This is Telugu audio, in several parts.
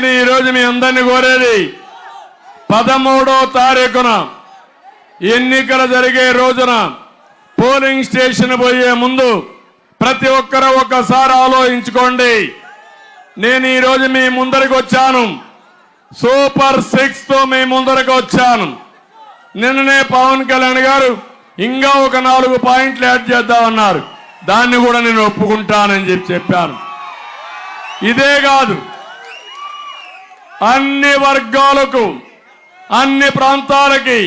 నేను ఈరోజు మీ అందరిని కోరేది పదమూడో తారీఖున ఎన్నికలు జరిగే రోజున పోలింగ్ స్టేషన్ పోయే ముందు ప్రతి ఒక్కరూ ఒక్కసారి ఆలోచించుకోండి. నేను ఈరోజు మీ ముందరికి వచ్చాను. సూపర్ సిక్స్తో మీ ముందరకు వచ్చాను. నిన్ననే పవన్ కళ్యాణ్ గారు ఇంకా ఒక నాలుగు పాయింట్లు యాడ్ చేద్దామన్నారు. దాన్ని కూడా నేను ఒప్పుకుంటానని చెప్పి చెప్పాను. ఇదే కాదు. అన్ని వర్గాలకు అన్ని ప్రాంతాలకి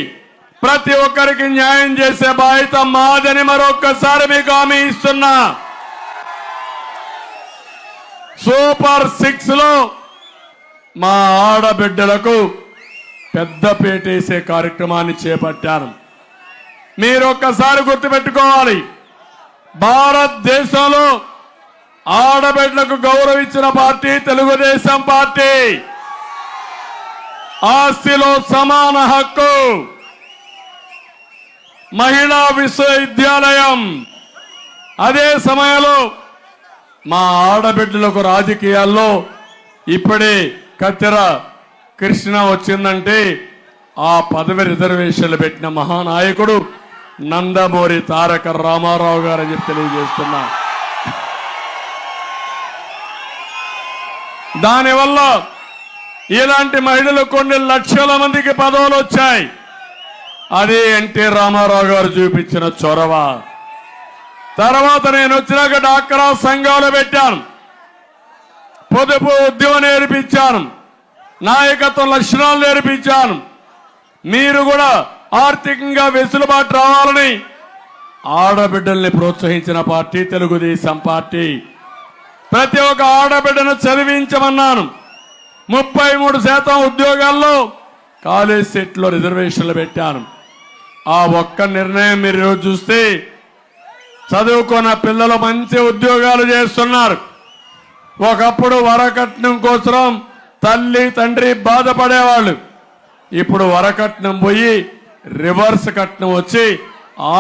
ప్రతి ఒక్కరికి న్యాయం చేసే బాధ్యత మాదని మరొక్కసారి మీకు హామీ ఇస్తున్నా. సూపర్ సిక్స్లో మా ఆడబిడ్డలకు పెద్ద పేటేసే కార్యక్రమాన్ని చేపట్టాను మీరు ఒక్కసారి గుర్తుపెట్టుకోవాలి భారతదేశంలో ఆడబిడ్డలకు గౌరవించిన పార్టీ తెలుగుదేశం పార్టీ. ఆస్తిలో సమాన హక్కు. మహిళా విశ్వవిద్యాలయం. అదే సమయంలో మా ఆడబిడ్డలకు రాజకీయాల్లో ఇప్పుడే కత్తెర కృష్ణ వచ్చిందంటే ఆ పదవి రిజర్వేషన్లు పెట్టిన మహానాయకుడు నందమూరి తారక రామారావు గారు అని చెప్పి తెలియజేస్తున్నా. దానివల్ల ఇలాంటి మహిళలు కొన్ని లక్షల మందికి పదవులు వచ్చాయి. అది ఎన్టీ రామారావు గారు చూపించిన చొరవ. తర్వాత నేను వచ్చినాక డాక్రా సంఘాలు పెట్టాను. పొదుపు ఉద్యమం నేర్పించాను. నాయకత్వ లక్షణాలు నేర్పించాను. మీరు కూడా ఆర్థికంగా వెసులుబాటు రావాలని ఆడబిడ్డల్ని ప్రోత్సహించిన పార్టీ తెలుగుదేశం పార్టీ. ప్రతి ఒక్క ఆడబిడ్డను చదివించమన్నాను. ముప్పై మూడు శాతం ఉద్యోగాల్లో కాలేజ్ సెట్లో రిజర్వేషన్లు పెట్టాను. ఆ ఒక్క నిర్ణయం మీరు ఈరోజు చూస్తే చదువుకున్న పిల్లలు మంచి ఉద్యోగాలు చేస్తున్నారు. ఒకప్పుడు వరకట్నం కోసం తల్లి తండ్రి బాధపడేవాళ్ళు. ఇప్పుడు వరకట్నం పోయి రివర్స్ కట్నం వచ్చి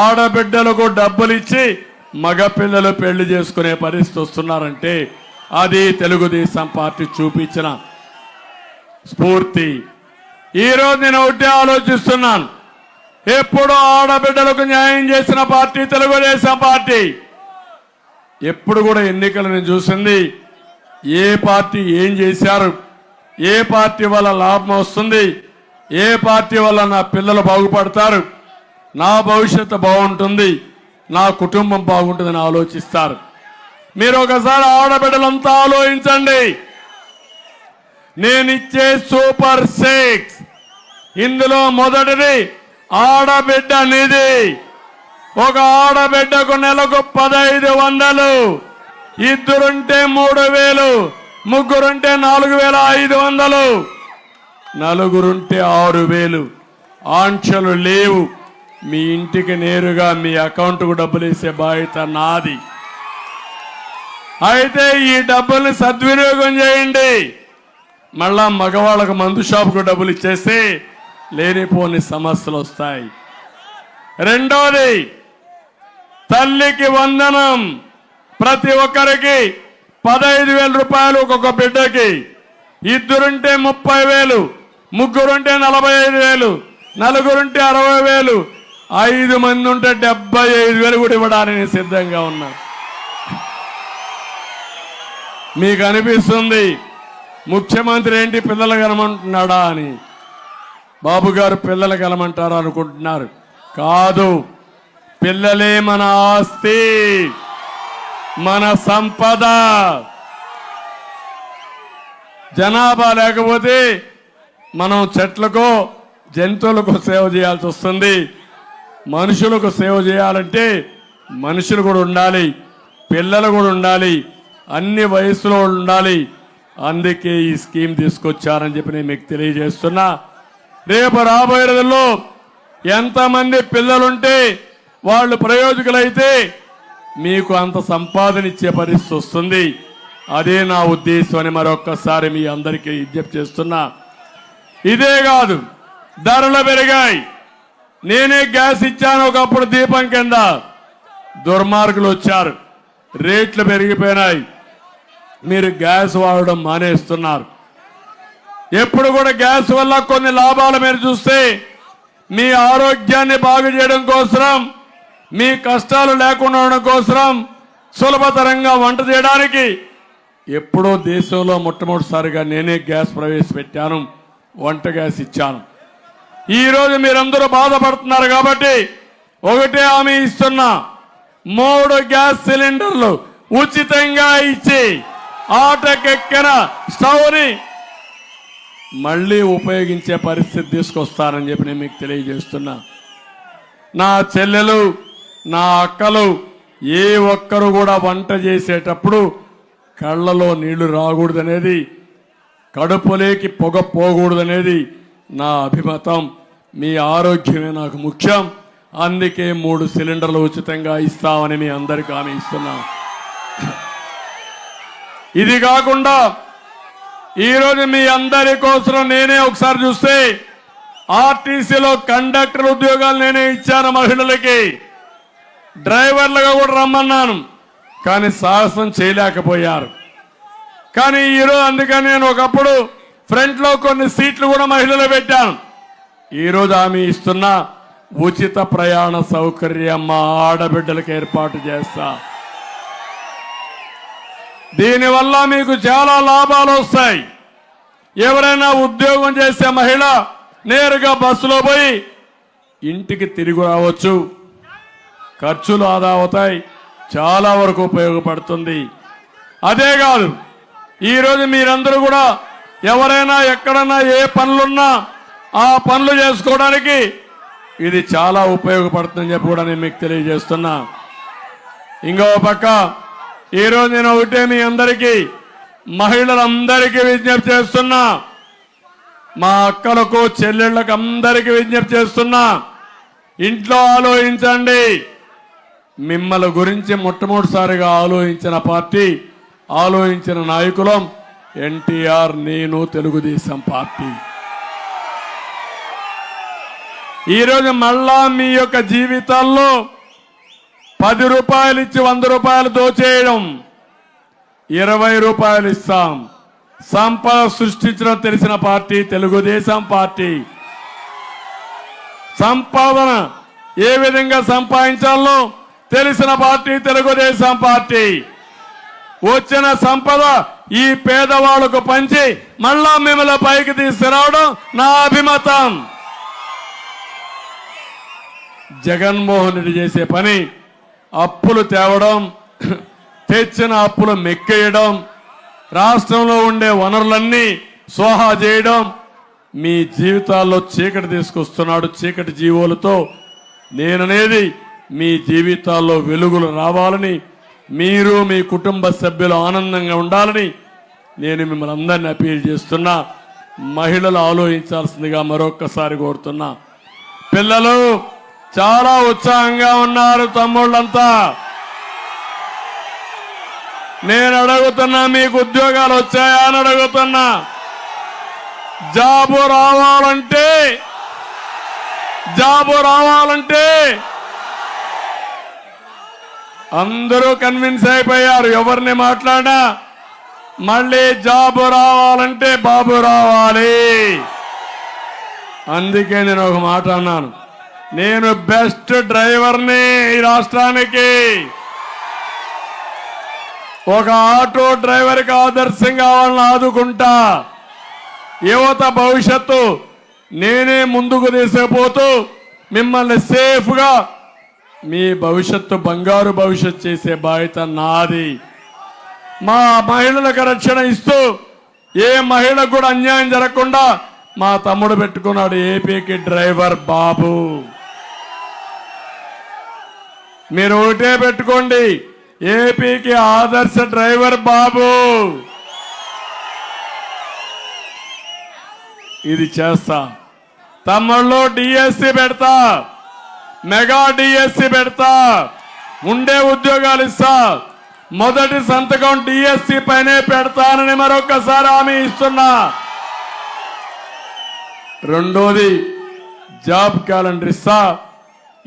ఆడబిడ్డలకు డబ్బులు ఇచ్చి మగపిల్లలు పెళ్ళి చేసుకునే పరిస్థితి వస్తున్నారంటే అది తెలుగుదేశం పార్టీ చూపించిన స్ఫూర్తి. ఈరోజు నేను ఒకటే ఆలోచిస్తున్నాను. ఎప్పుడు ఆడబిడ్డలకు న్యాయం చేసిన పార్టీ తెలుగుదేశం పార్టీ. ఎప్పుడు కూడా ఎన్నికలను చూసింది ఏ పార్టీ ఏం చేశారు ఏ పార్టీ వల్ల లాభం వస్తుంది ఏ పార్టీ వల్ల నా పిల్లలు బాగుపడతారు నా భవిష్యత్తు బాగుంటుంది నా కుటుంబం బాగుంటుందని ఆలోచిస్తారు. మీరు ఒకసారి ఆడబిడ్డలంతా ఆలోచించండి. నేనిచ్చే సూపర్ సిక్స్. ఇందులో మొదటిది ఆడబిడ్డ నిధి. ఒక ఆడబిడ్డకు నెలకు పదహైదు వందలు. ఇద్దరుంటే మూడు వేలు ముగ్గురుంటే నాలుగు వేల ఐదు వందలు. నలుగురుంటే ఆరు వేలు. ఆంక్షలు లేవు. మీ ఇంటికి నేరుగా మీ అకౌంట్కు డబ్బులు ఇచ్చే బాధ్యత నాది. అయితే ఈ డబ్బుల్ని సద్వినియోగం చేయండి. మళ్ళా మగవాళ్ళకు మందు షాపుకు డబ్బులు ఇచ్చేస్తే లేనిపోని సమస్యలు వస్తాయి. రెండోది తల్లికి వందనం ప్రతి ఒక్కరికి పదహైదు వేల రూపాయలు ఒక్కొక్క బిడ్డకి. ఇద్దరుంటే ముప్పై వేలు ముగ్గురుంటే నలభై ఐదు వేలు నలుగురుంటే అరవై వేలు ఐదు మంది ఉంటే డెబ్బై ఐదు వేలు కూడా ఇవ్వడానికి సిద్ధంగా ఉన్నా. మీకు అనిపిస్తుంది ముఖ్యమంత్రి ఏంటి? పిల్లలు కలమంటున్నాడా అని. బాబు గారు పిల్లలు కలమంటారు అనుకుంటున్నారు. కాదు పిల్లలే మన ఆస్తి మన సంపద. జనాభా లేకపోతే మనం చెట్లకో జంతువులకు సేవ చేయాల్సి వస్తుంది. మనుషులకు సేవ చేయాలంటే మనుషులు కూడా ఉండాలి పిల్లలు కూడా ఉండాలి అన్ని వయసులో ఉండాలి. అందుకే ఈ స్కీమ్ తీసుకొచ్చారని చెప్పి నేను మీకు తెలియజేస్తున్నా. రేపు రాబోయే రోజుల్లో ఎంతమంది పిల్లలుంటే వాళ్ళు ప్రయోజకులైతే మీకు అంత సంపాదన ఇచ్చే పరిస్థితి వస్తుంది. అదే నా ఉద్దేశం అని మరొక్కసారి మీ అందరికీ విజ్ఞప్తి చేస్తున్నా. ఇదే కాదు ధరలు పెరిగాయి. నేనే గ్యాస్ ఇచ్చాను ఒకప్పుడు దీపం కింద. దుర్మార్గులు వచ్చారు. రేట్లు పెరిగిపోయినాయి. మీరు గ్యాస్ వాడడం మానేస్తున్నారు. ఎప్పుడు కూడా గ్యాస్ వల్ల కొన్ని లాభాలు మీరు చూస్తే మీ ఆరోగ్యాన్ని బాగు చేయడం కోసం మీ కష్టాలు లేకుండా ఉండడం కోసం సులభతరంగా వంట చేయడానికి. ఎప్పుడో దేశంలో మొట్టమొదటిసారిగా నేనే గ్యాస్ ప్రవేశపెట్టాను వంట గ్యాస్ ఇచ్చాను. ఈరోజు మీరందరూ బాధపడుతున్నారు కాబట్టి ఒకటే హామీ ఇస్తున్నా మూడు గ్యాస్ సిలిండర్లు ఉచితంగా ఇచ్చి ఆటకెక్కిన స్టవ్ని మళ్ళీ ఉపయోగించే పరిస్థితి తీసుకొస్తానని చెప్పి నేను మీకు తెలియజేస్తున్నా. నా చెల్లెలు నా అక్కలు ఏ ఒక్కరు కూడా వంట చేసేటప్పుడు కళ్ళలో నీళ్ళు రాకూడదనేది కడుపులోకి పొగ పోకూడదనేది నా అభిమతం. మీ ఆరోగ్యమే నాకు ముఖ్యం. అందుకే మూడు సిలిండర్లు ఉచితంగా ఇస్తామని మీ అందరికీ హామీ ఇస్తున్నాం. ఇది కాకుండా ఈరోజు మీ అందరి కోసం నేనే ఒకసారి చూస్తే ఆర్టీసీలో కండక్టర్ ఉద్యోగాలు నేనే ఇచ్చాను మహిళలకి. డ్రైవర్లుగా కూడా రమ్మన్నాను. కానీ సాహసం చేయలేకపోయారు. కానీ ఈరోజు అందుకని నేను ఒకప్పుడు ఫ్రంట్లో కొన్ని సీట్లు కూడా మహిళలు పెట్టాను. ఈరోజు ఆమె ఇస్తున్న ఉచిత ప్రయాణ సౌకర్యం మా ఆడబిడ్డలకు ఏర్పాటు చేస్తా. దీనివల్ల మీకు చాలా లాభాలు వస్తాయి. ఎవరైనా ఉద్యోగం చేసే మహిళ నేరుగా బస్సులో పోయి ఇంటికి తిరిగి రావచ్చు. ఖర్చులు ఆదా అవుతాయి. చాలా వరకు ఉపయోగపడుతుంది. అదే కాదు ఈరోజు మీరందరూ కూడా ఎవరైనా ఎక్కడన్నా ఏ పనులున్నా ఆ పనులు చేసుకోవడానికి ఇది చాలా ఉపయోగపడుతుందని చెప్పి కూడా నేను మీకు తెలియజేస్తున్నా. ఇంకో పక్క ఈరోజు నేను ఒకటే మీ అందరికీ మహిళలందరికీ విజ్ఞప్తి చేస్తున్నా. మా అక్కలకు చెల్లెళ్ళకు అందరికీ విజ్ఞప్తి చేస్తున్నా. ఇంట్లో ఆలోచించండి. మిమ్మల్ని గురించి మొట్టమొదటిసారిగా ఆలోచించిన పార్టీ ఆలోచించిన నాయకులం ఎన్టీఆర్ నేను తెలుగుదేశం పార్టీ. ఈరోజు మళ్ళా మీ యొక్క జీవితాల్లో పది రూపాయలు ఇచ్చి వంద రూపాయలు దోచేయడం. ఇరవై రూపాయలు ఇస్తాం. సంపద సృష్టించడం తెలిసిన పార్టీ తెలుగుదేశం పార్టీ. సంపాదన ఏ విధంగా సంపాదించాలో తెలిసిన పార్టీ తెలుగుదేశం పార్టీ. వచ్చిన సంపద ఈ పేదవాళ్ళకు పంచి మళ్ళా మిమ్మల్ని పైకి తీసుకురావడం నా అభిమతం. జగన్మోహన్ రెడ్డి చేసే పని అప్పులు తేవడం తెచ్చిన అప్పులు మెక్కేయడం రాష్ట్రంలో ఉండే వనరులన్నీ సోహా చేయడం. మీ జీవితాల్లో చీకటి తీసుకొస్తున్నాడు చీకటి జీవోలతో. నేననేది మీ జీవితాల్లో వెలుగులు రావాలని మీరు మీ కుటుంబ సభ్యులు ఆనందంగా ఉండాలని నేను మిమ్మల్ని అందరిని అపీల్ చేస్తున్నా. మహిళలు ఆలోచించాల్సిందిగా మరొక్కసారి కోరుతున్నా. పిల్లలు చాలా ఉత్సాహంగా ఉన్నారు తమ్ముళ్ళంతా. నేను అడుగుతున్నా మీకు ఉద్యోగాలు వచ్చాయా అని అడుగుతున్నా. జాబు రావాలంటే జాబు రావాలంటే అందరూ కన్విన్స్ అయిపోయారు ఎవరిని మాట్లాడా మళ్ళీ జాబు రావాలంటే బాబు రావాలి. అందుకే నేను ఒక మాట అన్నాను. నేను బెస్ట్ డ్రైవర్ని ఈ రాష్ట్రానికి. ఒక ఆటో డ్రైవర్కి ఆదర్శంగా వాళ్ళని ఆదుకుంటా. యువత భవిష్యత్తు నేనే ముందుకు తీసుకుపోతూ మిమ్మల్ని సేఫ్గా మీ భవిష్యత్తు బంగారు భవిష్యత్తు చేసే బాధ్యత నాది. మా మహిళలకు రక్షణ ఇస్తూ ఏ మహిళకు కూడా అన్యాయం జరగకుండా మా తమ్ముడు పెట్టుకున్నాడు ఏపీకి డ్రైవర్ బాబు. మీరు ఒకటే పెట్టుకోండి. ఏపీకి ఆదర్శ డ్రైవర్ బాబు. ఇది చేస్తా. తమ్ముళ్ళు డిఎస్సి పెడతా. మెగా డిఎస్సి పెడతా. ఉండే ఉద్యోగాలు ఇస్తా. మొదటి సంతకం డిఎస్సి పైనే పెడతానని మరొకసారి హామీ ఇస్తున్నా. రెండోది జాబ్ క్యాలెండర్ ఇస్తా.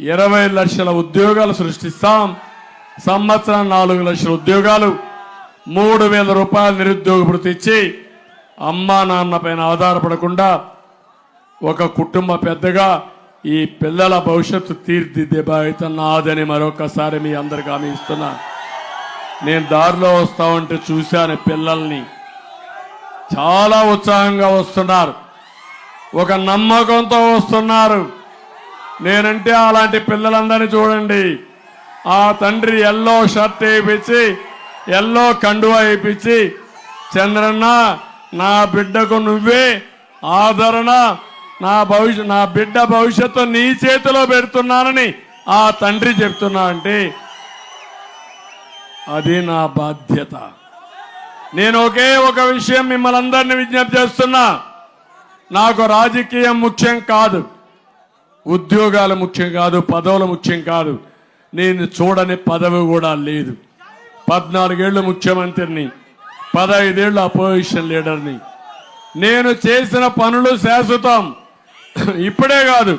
ఇరవై లక్షల ఉద్యోగాలు సృష్టిస్తాం. సంవత్సరం నాలుగు లక్షల ఉద్యోగాలు మూడు వేల రూపాయలు నిరుద్యోగ భృతి ఇచ్చి అమ్మా నాన్న పైన ఆధారపడకుండా ఒక కుటుంబ పెద్దగా ఈ పిల్లల భవిష్యత్తు తీర్చిదిద్దే బాధ్యత నాదని మరొకసారి మీ అందరికి హామీ ఇస్తున్నా. నేను దారిలో వస్తా ఉంటే చూశాను పిల్లల్ని. చాలా ఉత్సాహంగా వస్తున్నారు. ఒక నమ్మకంతో వస్తున్నారు. నేనంటే అలాంటి పిల్లలందరినీ చూడండి. ఆ తండ్రి ఎల్లో షర్ట్ వేయించి ఎల్లో కండువా వేయించి చంద్రన్న నా బిడ్డకు నువ్వే ఆదరణ నా భవిష్య నా బిడ్డ భవిష్యత్తు నీ చేతిలో పెడుతున్నానని ఆ తండ్రి చెప్తున్నా అంటే అది నా బాధ్యత. నేను ఒకే ఒక విషయం మిమ్మల్ని అందరినీ విజ్ఞప్తి చేస్తున్నా. నాకు రాజకీయం ముఖ్యం కాదు. ఉద్యోగాలు ముఖ్యం కాదు పదవులు ముఖ్యం కాదు. నేను చూడని పదవి కూడా లేదు. పద్నాలుగేళ్ళు ముఖ్యమంత్రిని పదహైదేళ్ళు అపోజిషన్ లీడర్ని. నేను చేసిన పనులు శాశ్వతం. ఇప్పుడే కాదు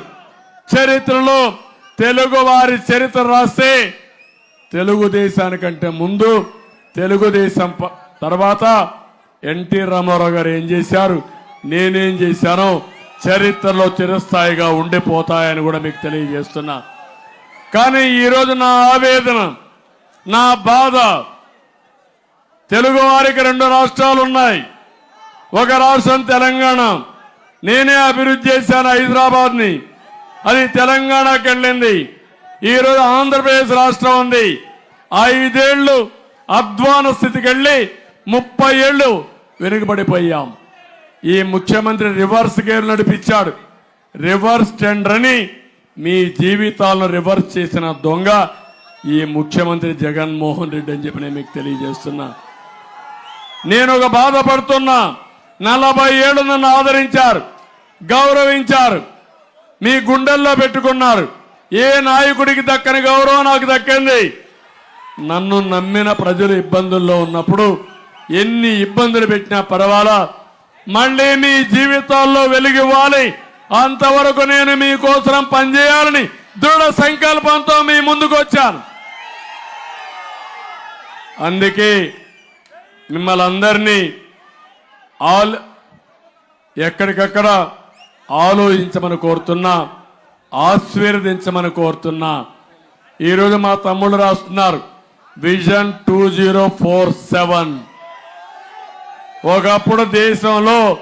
చరిత్రలో తెలుగు వారి చరిత్ర రాస్తే తెలుగుదేశానికంటే ముందు తెలుగుదేశం ప- తర్వాత ఎన్టీ రామారావు గారు ఏం చేశారు? నేనేం చేశానో చరిత్రలో చిరస్థాయిగా ఉండిపోతాయని కూడా మీకు తెలియజేస్తున్నా. కానీ ఈరోజు నా ఆవేదన నా బాధ తెలుగు వారికి రెండు రాష్ట్రాలు ఉన్నాయి. ఒక రాష్ట్రం తెలంగాణ. నేనే అభివృద్ధి చేశాను హైదరాబాద్ని. అది తెలంగాణకి వెళ్ళింది. ఈరోజు ఆంధ్రప్రదేశ్ రాష్ట్రం ఉంది. ఐదేళ్ళు అధ్వాన స్థితికి వెళ్ళి ముప్పై ఏళ్ళు వెనుకబడిపోయాం. ఈ ముఖ్యమంత్రి రివర్స్ గేర్ నడిపించాడు. రివర్స్ టెండర్ అని మీ జీవితాలను రివర్స్ చేసిన దొంగ ఈ ముఖ్యమంత్రి జగన్మోహన్ రెడ్డి అని చెప్పి నేను మీకు తెలియజేస్తున్నా. నేను ఒక బాధపడుతున్నా. నలభై ఏళ్ళు నన్ను ఆదరించారు. గౌరవించారు. మీ గుండెల్లో పెట్టుకున్నారు. ఏ నాయకుడికి దక్కని గౌరవం నాకు దక్కింది? నన్ను నమ్మిన ప్రజలు ఇబ్బందుల్లో ఉన్నప్పుడు ఎన్ని ఇబ్బందులు పెట్టినా పర్వాలా? మళ్ళీ మీ జీవితాల్లో వెలిగివ్వాలి. అంతవరకు నేను మీకోసం పనిచేయాలని దృఢ సంకల్పంతో మీ ముందుకు వచ్చాను. అందుకే మిమ్మల్ని అందరినీ ఆల్ ఎక్కడికక్కడ ఆలోచించమని కోరుతున్నా ఆశీర్వదించమని కోరుతున్నా. ఈరోజు మా తమ్ముళ్ళు రాస్తున్నారు. Vision two zero four seven ఒకప్పుడు దేశంలో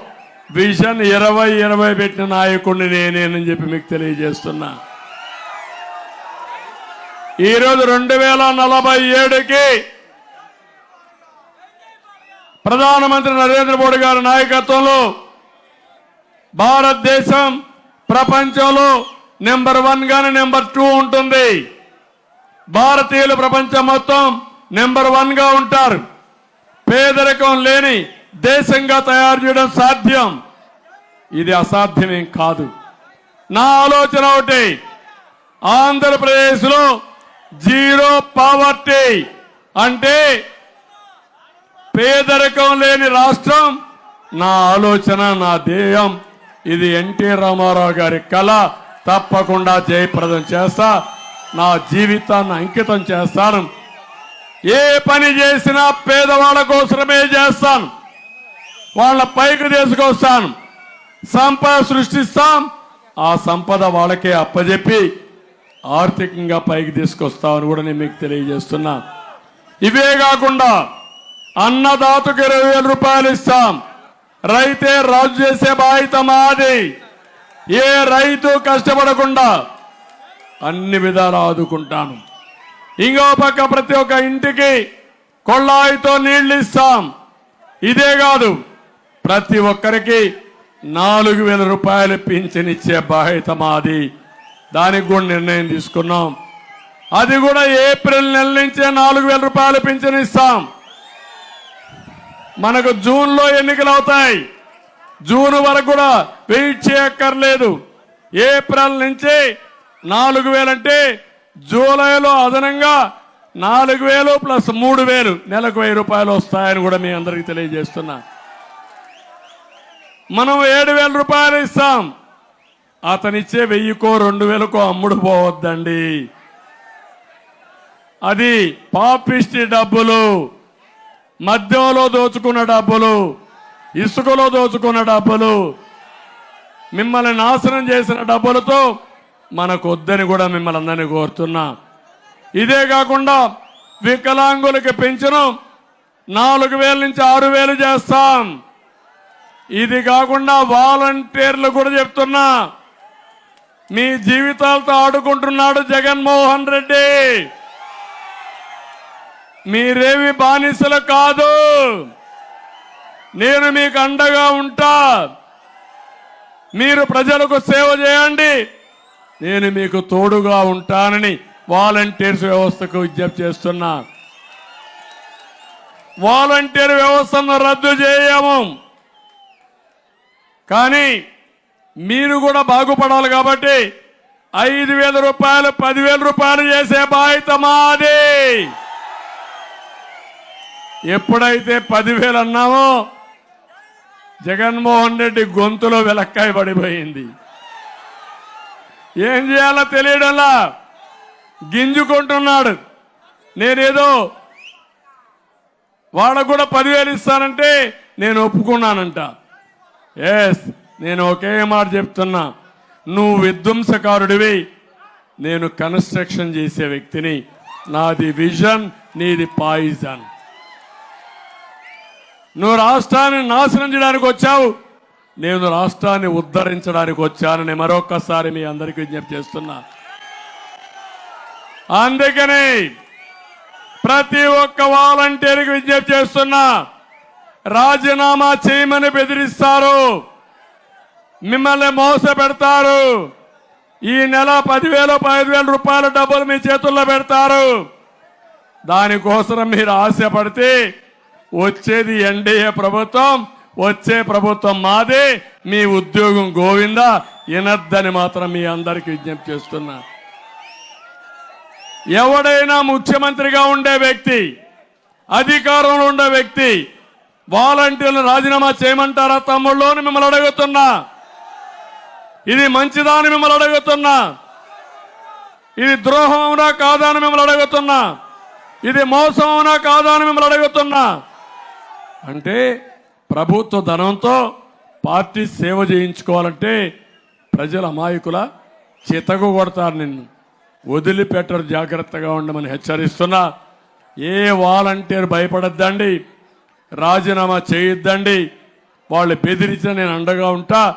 విజన్ ఇరవై ఇరవై పెట్టిన నాయకుడిని నేనేనని చెప్పి మీకు తెలియజేస్తున్నా. ఈరోజు రెండు వేల నలభై ఏడుకి ప్రధానమంత్రి నరేంద్ర మోడీ గారి నాయకత్వంలో భారతదేశం ప్రపంచంలో నెంబర్ వన్ గాని నెంబర్ టూ ఉంటుంది. భారతీయులు ప్రపంచం మొత్తం నెంబర్ వన్గా ఉంటారు. పేదరికం లేని దేశంగా తయారు చేయడం సాధ్యం. ఇది అసాధ్యమేం కాదు. నా ఆలోచన ఒకటి. ఆంధ్రప్రదేశ్లో జీరో పావర్టీ అంటే పేదరికం లేని రాష్ట్రం నా ఆలోచన నా ధ్యేయం. ఇది ఎన్టీ రామారావు గారి కళ. తప్పకుండా జయప్రదం చేస్తా. నా జీవితాన్ని అంకితం చేస్తాను. ఏ పని చేసినా పేదవాళ్ళ కోసమే చేస్తాను. వాళ్ళ పైకి తీసుకొస్తాను. సంపద సృష్టిస్తాం ఆ సంపద వాళ్ళకే అప్పజెప్పి ఆర్థికంగా పైకి తీసుకొస్తామని కూడా నేను మీకు తెలియజేస్తున్నా. ఇవే కాకుండా అన్నదాతకు ఇరవై వేల రూపాయలు ఇస్తాం. రైతే రాజు చేసే బాధ్యత మాది. ఏ రైతు కష్టపడకుండా అన్ని విధాలు ఆదుకుంటాను. ఇంకో పక్క ప్రతి ఒక్క ఇంటికి కొళ్ళాయితో నీళ్ళు ఇస్తాం. ఇదే కాదు ప్రతి ఒక్కరికి నాలుగు వేల రూపాయలు పింఛన్ ఇచ్చే బాధ్యత మాది. దానికి కూడా నిర్ణయం తీసుకున్నాం. అది కూడా ఏప్రిల్ నెల నుంచే నాలుగు వేల రూపాయలు పింఛన్ ఇస్తాం. మనకు జూన్లో ఎన్నికలు అవుతాయి. జూన్ వరకు కూడా వెయిట్ చేయక్కర్లేదు. ఏప్రిల్ నుంచి నాలుగు వేలంటే జూలైలో అదనంగా నాలుగు వేలు ప్లస్ మూడు వేలు నెలకు వెయ్యి రూపాయలు వస్తాయని కూడా మీ అందరికీ తెలియజేస్తున్నా. మనం ఏడు వేల రూపాయలు ఇస్తాం. అతనిచ్చే వెయ్యికో రెండు వేలకో అమ్ముడు పోవద్దండి. అది పాపిష్టి డబ్బులు మద్యంలో దోచుకున్న డబ్బులు ఇసుకలో దోచుకున్న డబ్బులు మిమ్మల్ని నాశనం చేసిన డబ్బులతో మనకు వద్దని కూడా మిమ్మల్ని అందరినీ కోరుతున్నా. ఇదే కాకుండా వికలాంగులకి పెంచడం నాలుగు వేల నుంచి ఆరు వేలు చేస్తాం. ఇది కాకుండా వాలంటీర్లు కూడా చెప్తున్నా. మీ జీవితాలతో ఆడుకుంటున్నాడు జగన్మోహన్ రెడ్డి. మీరేమి బానిసలు కాదు. నేను మీకు అండగా ఉంటా. మీరు ప్రజలకు సేవ చేయండి. నేను మీకు తోడుగా ఉంటానని వాలంటీర్స్ వ్యవస్థకు విజ్ఞప్తి చేస్తున్నా. వాలంటీర్ వ్యవస్థను రద్దు చేయము. కానీ మీరు కూడా బాగుపడాలి కాబట్టి ఐదు వేల రూపాయలు పదివేల రూపాయలు చేసే బాధ్యత మాది. ఎప్పుడైతే పదివేలు అన్నామో జగన్మోహన్ రెడ్డి గొంతులో వెలక్కాయ పడిపోయింది. ఏం చేయాలో తెలియడంలా గింజుకుంటున్నాడు. నేనేదో వాళ్ళకు కూడా పదివేలు ఇస్తానంటే నేను ఒప్పుకున్నానంట. ఎస్ నేను ఒకే మాట చెప్తున్నా. నువ్వు విధ్వంసకారుడివి. నేను కన్స్ట్రక్షన్ చేసే వ్యక్తిని. నాది విజన్ నీది పాయిజన్. నువ్వు రాష్ట్రాన్ని నాశనం చేయడానికి వచ్చావు. నేను రాష్ట్రాన్ని ఉద్ధరించడానికి వచ్చానని మరొక్కసారి మీ అందరికీ విజ్ఞప్తి చేస్తున్నా. అందుకని ప్రతి ఒక్క వాలంటీర్కి విజ్ఞప్తి చేస్తున్నా. రాజీనామా చేయమని బెదిరిస్తారు. మిమ్మల్ని మోసపెడతారు. ఈ నెల పదివేలు పదివేల రూపాయల డబ్బులు మీ చేతుల్లో పెడతారు. దానికోసం మీరు ఆశపడితే వచ్చేది ఎన్డీఏ ప్రభుత్వం వచ్చే ప్రభుత్వం మాదే. మీ ఉద్యోగం గోవింద వినద్దని మాత్రం మీ అందరికి విజ్ఞప్తి చేస్తున్నా. ఎవడైనా ముఖ్యమంత్రిగా ఉండే వ్యక్తి అధికారంలో ఉండే వ్యక్తి వాలంటీర్లు రాజీనామా చేయమంటారా తమ్ముళ్ళు అని మిమ్మల్ని అడుగుతున్నా. ఇది మంచిదా అని మిమ్మల్ని అడుగుతున్నా. ఇది ద్రోహం అవునా కాదా అని మిమ్మల్ని అడుగుతున్నా. ఇది మోసం అవునా కాదా అని మిమ్మల్ని అడుగుతున్నా. అంటే ప్రభుత్వ ధనంతో పార్టీ సేవ చేయించుకోవాలంటే ప్రజల అమాయకుల చితకు కొడతారు నిన్ను. వదిలిపెట్టరు జాగ్రత్తగా ఉండమని హెచ్చరిస్తున్నా. ఏ వాలంటీర్ భయపడద్దండి. రాజీనామా చేయొద్దండి. వాళ్ళు బెదిరించిన నేను అండగా ఉంటా.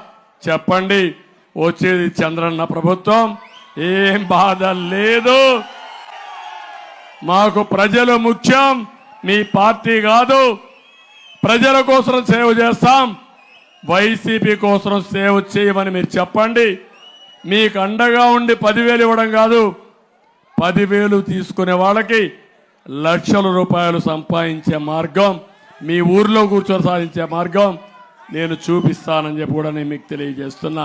చెప్పండి. వచ్చేది చంద్రన్న ప్రభుత్వం. ఏం బాధ లేదు. మాకు ప్రజలు ముఖ్యం. మీ పార్టీ కాదు. ప్రజల కోసం సేవ చేస్తాం. వైసీపీ కోసం సేవ చేయమని మీరు చెప్పండి. మీకు అండగా ఉండి పదివేలు ఇవ్వడం కాదు. పదివేలు తీసుకునే వాళ్ళకి లక్షల రూపాయలు సంపాదించే మార్గం మీ ఊర్లో కూర్చొని సాధించే మార్గం నేను చూపిస్తానని చెప్పి కూడా నేను మీకు తెలియజేస్తున్నా.